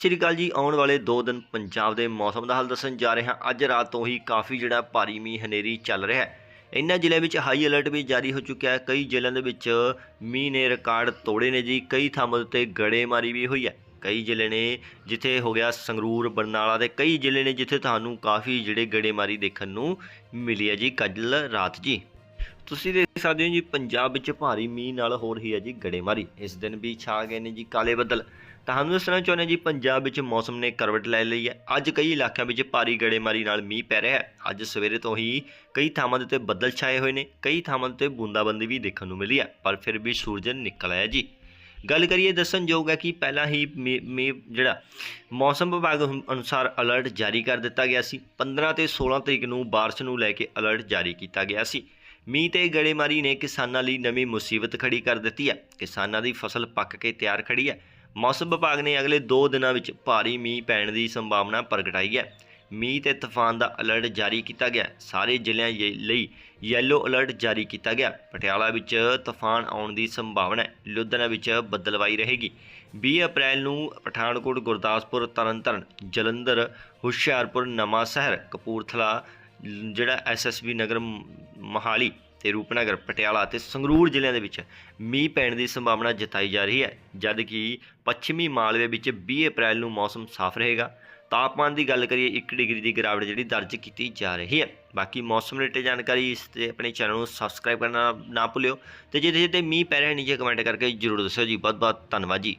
ਸ੍ਰੀ ਅਕਾਲ ਜੀ, ਆਉਣ ਵਾਲੇ 2 ਦਿਨ ਪੰਜਾਬ ਦੇ ਮੌਸਮ ਦਾ ਹਾਲ ਦੱਸਣ ਜਾ ਰਹੇ। ਹਾਂ ਅੱਜ ਰਾਤ ਤੋਂ ਹੀ ਕਾਫੀ ਜਿਹੜਾ ਭਾਰੀ ਮੀਂਹ ਹਨੇਰੀ ਚੱਲ ਰਿਹਾ ਹੈ। ਇਨ੍ਹਾਂ ਜ਼ਿਲ੍ਹਿਆਂ ਵਿੱਚ ਹਾਈ ਅਲਰਟ ਵੀ ਜਾਰੀ ਹੋ ਚੁੱਕਿਆ ਹੈ। ਕਈ ਜ਼ਿਲ੍ਹਿਆਂ ਦੇ ਵਿੱਚ ਮੀਂਹ ਨੇ ਰਿਕਾਰਡ ਤੋੜੇ ਨੇ ਜੀ। ਕਈ ਥਾਵਾਂ ਉੱਤੇ ਗੜੇਮਾਰੀ ਵੀ ਹੋਈ ਹੈ। ਕਈ ਜ਼ਿਲ੍ਹੇ ਨੇ ਜਿੱਥੇ ਹੋ ਗਿਆ ਸੰਗਰੂਰ, ਬਰਨਾਲਾ ਦੇ ਕਈ ਜ਼ਿਲ੍ਹੇ ਨੇ ਜਿੱਥੇ ਤੁਹਾਨੂੰ ਕਾਫੀ ਜਿਹੜੇ ਗੜੇਮਾਰੀ ਦੇਖਣ ਨੂੰ ਮਿਲੀ ਹੈ ਜੀ ਕੱਲ ਰਾਤ ਜੀ। ਤੁਸੀਂ ਦੇਖ ਸਕਦੇ ਹੋ ਜੀ, ਪੰਜਾਬ ਵਿੱਚ ਭਾਰੀ ਮੀਂਹ ਨਾਲ ਹੋ ਰਹੀ ਹੈ ਜੀ ਗੜੇਮਾਰੀ। ਇਸ ਦਿਨ ਵੀ ਛਾ ਗਏ ਨੇ ਜੀ ਕਾਲੇ ਬੱਦਲ। ਤੁਹਾਨੂੰ ਦੱਸਣਾ ਚਾਹੁੰਦੇ ਹਾਂ ਜੀ, ਪੰਜਾਬ ਵਿੱਚ ਮੌਸਮ ਨੇ ਕਰਵਟ ਲੈ ਲਈ ਹੈ। ਅੱਜ ਕਈ ਇਲਾਕਿਆਂ ਵਿੱਚ ਭਾਰੀ ਗੜੇਮਾਰੀ ਨਾਲ ਮੀਂਹ ਪੈ ਰਿਹਾ ਹੈ। ਅੱਜ ਸਵੇਰੇ ਤੋਂ ਹੀ ਕਈ ਥਾਵਾਂ ਦੇ ਉੱਤੇ ਬੱਦਲ ਛਾਏ ਹੋਏ ਨੇ। ਕਈ ਥਾਵਾਂ ਦੇ ਉੱਤੇ ਬੂੰਦਾਬੰਦੀ ਵੀ ਦੇਖਣ ਨੂੰ ਮਿਲੀ ਹੈ, ਪਰ ਫਿਰ ਵੀ ਸੂਰਜ ਨਿਕਲ ਆਇਆ ਜੀ। ਗੱਲ ਕਰੀਏ ਦੱਸਣਯੋਗ ਹੈ ਕਿ ਪਹਿਲਾਂ ਹੀ ਮੀਂਹ ਮੀਂਹ ਜਿਹੜਾ ਮੌਸਮ ਵਿਭਾਗ ਅਨੁਸਾਰ ਅਲਰਟ ਜਾਰੀ ਕਰ ਦਿੱਤਾ ਗਿਆ ਸੀ। 15 ਤੇ 16 ਤਰੀਕ ਨੂੰ ਬਾਰਿਸ਼ ਨੂੰ ਲੈ ਕੇ ਅਲਰਟ ਜਾਰੀ ਕੀਤਾ ਗਿਆ ਸੀ। ਮੀਂਹ ਤੇ ਗੜੇਮਾਰੀ ਨੇ ਕਿਸਾਨਾਂ ਲਈ ਨਵੀਂ ਮੁਸੀਬਤ ਖੜੀ ਕਰ ਦਿੱਤੀ ਹੈ। ਕਿਸਾਨਾਂ ਦੀ ਫਸਲ ਪੱਕ ਕੇ ਤਿਆਰ ਖੜੀ ਹੈ। ਮੌਸਮ ਵਿਭਾਗ ਨੇ ਅਗਲੇ 2 ਦਿਨਾਂ ਵਿੱਚ ਭਾਰੀ ਮੀਂਹ ਪੈਣ ਦੀ ਸੰਭਾਵਨਾ ਪ੍ਰਗਟਾਈ ਹੈ। ਮੀਂਹ ਤੇ ਤੂਫਾਨ ਦਾ ਅਲਰਟ ਜਾਰੀ ਕੀਤਾ ਗਿਆ। ਸਾਰੇ ਜ਼ਿਲ੍ਹਿਆਂ ਯੇ- ਲਈ ਯੈਲੋ ਅਲਰਟ ਜਾਰੀ ਕੀਤਾ ਗਿਆ। ਪਟਿਆਲਾ ਵਿੱਚ ਤੂਫਾਨ ਆਉਣ ਦੀ ਸੰਭਾਵਨਾ ਹੈ। ਲੁਧਿਆਣਾ ਵਿੱਚ ਬੱਦਲਵਾਈ ਰਹੇਗੀ। 20 ਅਪ੍ਰੈਲ ਨੂੰ ਪਠਾਨਕੋਟ, ਗੁਰਦਾਸਪੁਰ, ਤਰਨਤਾਰਨ, ਜਲੰਧਰ, ਹੁਸ਼ਿਆਰਪੁਰ ਨਵਾਂ ਸ਼ਹਿਰ ਕਪੂਰਥਲਾ ਲ- ਜਿਹੜਾ ਐਸਐਸਬੀ ਨਗਰ ਮੋਹਾਲੀ ਤੇ ਰੂਪਨਗਰ, ਪਟਿਆਲਾ ਅਤੇ ਸੰਗਰੂਰ ਜ਼ਿਲ੍ਹਿਆਂ ਦੇ ਵਿੱਚ ਮੀਂਹ ਪੈਣ ਦੀ ਸੰਭਾਵਨਾ ਜਤਾਈ ਜਾ ਰਹੀ ਹੈ, ਜਦਕਿ ਪੱਛਮੀ ਮਾਲਵੇ ਵਿੱਚ 20 ਅਪ੍ਰੈਲ ਨੂੰ ਮੌਸਮ ਸਾਫ਼ ਰਹੇਗਾ। ਤਾਪਮਾਨ ਦੀ ਗੱਲ ਕਰੀਏ 1 ਡਿਗਰੀ ਦੀ ਗਿਰਾਵਟ ਜਿਹੜੀ ਦਰਜ ਕੀਤੀ ਜਾ ਰਹੀ ਹੈ। ਬਾਕੀ ਮੌਸਮ ਰਿਲੇਟਡ ਜਾਣਕਾਰੀ ਇਸ ਤੇ ਆਪਣੇ ਚੈਨਲ ਨੂੰ ਸਬਸਕ੍ਰਾਈਬ ਕਰਨਾ ਨਾ ਭੁੱਲਿਓ। ਤੇ ਜਿੱਥੇ ਜਿੱਥੇ ਮੀਂਹ ਪੈ ਰਿਹਾ ਨੀਚੇ ਕਮੈਂਟ ਕਰਕੇ ਜਰੂਰ ਦੱਸਿਓ ਜੀ। ਬਹੁਤ ਬਹੁਤ ਧੰਨਵਾਦ ਜੀ।